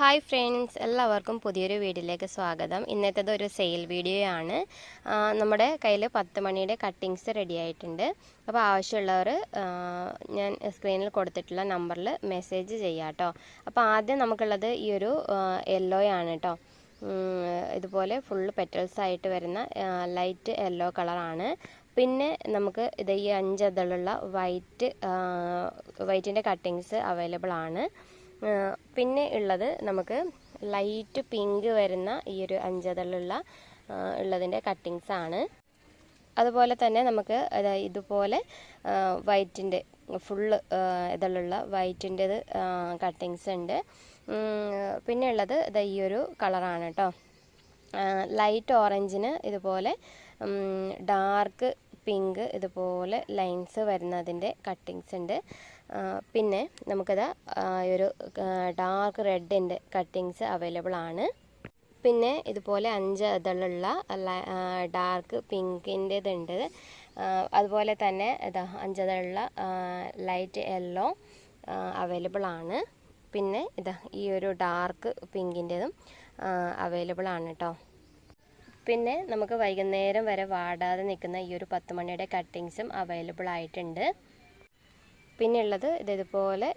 Hi friends എല്ലാവർക്കും പുതിയൊരു വീഡിയോയിലേക്ക് സ്വാഗതം. ഇന്നത്തേത് ഒരു സെയിൽ വീഡിയോ ആണ് നമ്മുടെ കയ്യിൽ പത്ത് മണിയുടെ കട്ടിങ്സ് റെഡി ആയിട്ടുണ്ട്. അപ്പോൾ ആവശ്യമുള്ളവർ ഞാൻ സ്ക്രീനിൽ കൊടുത്തിട്ടുള്ള നമ്പറിൽ മെസ്സേജ് ചെയ്യാം കേട്ടോ അപ്പോൾ ആദ്യം നമുക്കുള്ളത് ഈ ഒരു യെല്ലോ ആണ് കേട്ടോ ഇതുപോലെ ഫുള്ള് പെറ്റൽസ് ആയിട്ട് വരുന്ന ലൈറ്റ് യെല്ലോ കളറാണ് പിന്നെ നമുക്ക് ഇത് ഈ അഞ്ചതളുള്ള വൈറ്റ് വൈറ്റിന്റെ കട്ടിങ്സ് അവൈലബിൾ ആണ്. പിന്നെ ഉള്ളത് നമുക്ക് ലൈറ്റ് പിങ്ക് വരുന്ന ഈ ഒരു അഞ്ചതളുള്ള ഉള്ളതിന്റെ കട്ടിങ്സ് ആണ്. അതുപോലെ തന്നെ നമുക്ക് ഇതുപോലെ വൈറ്റിന്റെ ഫുള്ള് ഇതിലുള്ള വൈറ്റിന്റെത് കട്ടിങ്സ് ഉണ്ട്. പിന്നെ ഉള്ളത് ഇത് ഈ ഒരു കളറാണ് കേട്ടോ. ലൈറ്റ് ഓറഞ്ചിന് ഇതുപോലെ ഡാർക്ക് പിങ്ക് ഇതുപോലെ ലൈൻസ് വരുന്നതിന്റെ കട്ടിങ്സ് ഉണ്ട്. പിന്നെ നമുക്കത് ഒരു ഡാർക്ക് റെഡിന്റെ കട്ടിങ്സ് അവൈലബിൾ ആണ്. പിന്നെ ഇതുപോലെ അഞ്ച് ഇതളുള്ള ഡാർക്ക് പിങ്കിന്റെതുണ്ട് അതുപോലെ തന്നെ ഇതാ അഞ്ചതളുള്ള ലൈറ്റ് യെല്ലോ അവൈലബിൾ ആണ്. പിന്നെ ഇതാ ഈ ഒരു ഡാർക്ക് പിങ്കിന്റെതും അവൈലബിൾ ആണ് കേട്ടോ പിന്നെ നമുക്ക് വൈകുന്നേരം വരെ വാടാതെ നിൽക്കുന്ന ഈ ഒരു പത്ത് മണിയുടെ കട്ടിങ്സും അവൈലബിൾ ആയിട്ടുണ്ട്. പിന്നെ ഉള്ളത് ഇത് ഇതുപോലെ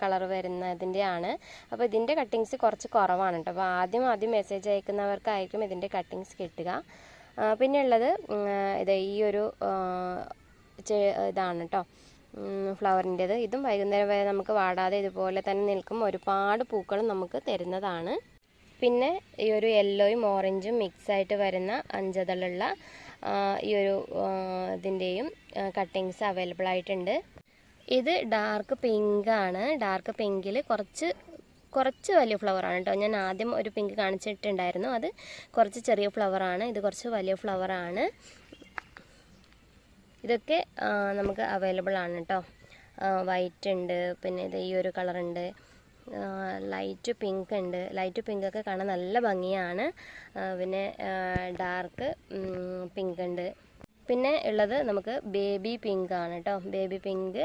കളർ വരുന്നതിന്റെയാണ്. അപ്പോൾ ഇതിന്റെ കട്ടിങ്സ് കുറച്ച് കുറവാണ് കേട്ടോ. അപ്പോൾ ആദ്യം ആദ്യം മെസ്സേജ് അയക്കുന്നവർക്കായിരിക്കും ഇതിന്റെ കട്ടിങ്സ് കിട്ടുക. പിന്നെ ഉള്ളത് ഇത് ഈ ഒരു ഇതാണ് കേട്ടോ. ഫ്ലവറിന്റെത് ഇതും വൈകുന്നേരം വരെ നമുക്ക് വാടാതെ ഇതുപോലെ തന്നെ നിൽക്കും. ഒരുപാട് പൂക്കളും നമുക്ക് തരുന്നതാണ്. പിന്നെ ഈ ഒരു യെല്ലോയും ഓറഞ്ചും മിക്സ് ആയിട്ട് വരുന്ന അഞ്ചതളുള്ള ഈ ഒരു ഇതിന്റെയും കട്ടിങ്സ് അവൈലബിൾ ആയിട്ടുണ്ട്. ഇത് ഡാർക്ക് പിങ്ക് ആണ്. ഡാർക്ക് പിങ്കിൽ കുറച്ച് കുറച്ച് വലിയ ഫ്ലവറാണ് കേട്ടോ ഞാൻ ആദ്യം ഒരു പിങ്ക് കാണിച്ചിട്ടുണ്ടായിരുന്നു. അത് കുറച്ച് ചെറിയ ഫ്ലവറാണ് ഇത് കുറച്ച് വലിയ ഫ്ലവറാണ് ഇതൊക്കെ നമുക്ക് അവൈലബിൾ ആണ് കേട്ടോ വൈറ്റ് ഉണ്ട് പിന്നെ ഇത് ഈ ഒരു കളർ ഉണ്ട്. ലൈറ്റ് പിങ്ക് ഉണ്ട്. ലൈറ്റ് പിങ്ക് ഒക്കെ കാണാൻ നല്ല ഭംഗിയാണ്. പിന്നെ ഡാർക്ക് പിങ്ക് ഉണ്ട്. പിന്നെ ഉള്ളത് നമുക്ക് ബേബി പിങ്ക് ആണ് കേട്ടോ ബേബി പിങ്ക്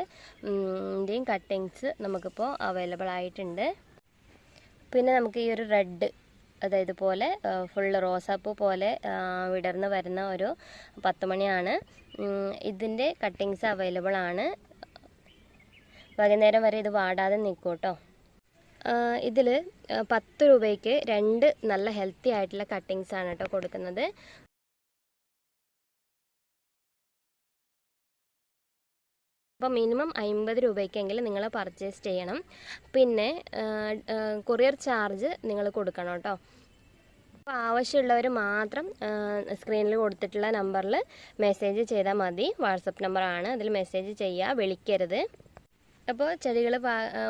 ന്റെയും കട്ടിങ്സ് നമുക്കിപ്പോൾ അവൈലബിൾ ആയിട്ടുണ്ട്. പിന്നെ നമുക്ക് ഈ ഒരു റെഡ് അതായത് പോലെ ഫുള്ള് റോസാപ്പൂ പോലെ വിടർന്ന് വരുന്ന ഒരു പത്ത് മണിയാണ് ഇതിന്റെ കട്ടിങ്സ് അവൈലബിൾ ആണ്. വൈകുന്നേരം വരെ ഇത് വാടാതെ നിൽക്കും കേട്ടോ ഇതിൽ പത്ത് രൂപയ്ക്ക് രണ്ട് നല്ല ഹെൽത്തി ആയിട്ടുള്ള കട്ടിങ്സ് ആണ് കേട്ടോ കൊടുക്കുന്നത്. അപ്പോൾ മിനിമം അമ്പത് രൂപയ്ക്കെങ്കിലും നിങ്ങൾ പർച്ചേസ് ചെയ്യണം. പിന്നെ കൊറിയർ ചാർജ് നിങ്ങൾ കൊടുക്കണം കേട്ടോ അപ്പോൾ ആവശ്യമുള്ളവർ മാത്രം സ്ക്രീനിൽ കൊടുത്തിട്ടുള്ള നമ്പറിൽ മെസ്സേജ് ചെയ്താൽ മതി. വാട്സപ്പ് നമ്പറാണ് അതിൽ മെസ്സേജ് ചെയ്യുക വിളിക്കരുത്. അപ്പോൾ ചെടികൾ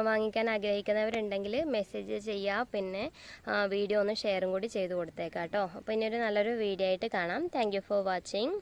വാങ്ങിക്കാൻ ആഗ്രഹിക്കുന്നവരുണ്ടെങ്കിൽ മെസ്സേജ് ചെയ്യുക പിന്നെ വീഡിയോ ഒന്ന് ഷെയറും കൂടി ചെയ്ത് കൊടുത്തേക്കാം കേട്ടോ അപ്പോൾ ഇനി ഒരു നല്ലൊരു വീഡിയോ ആയിട്ട് കാണാം. Thank for watching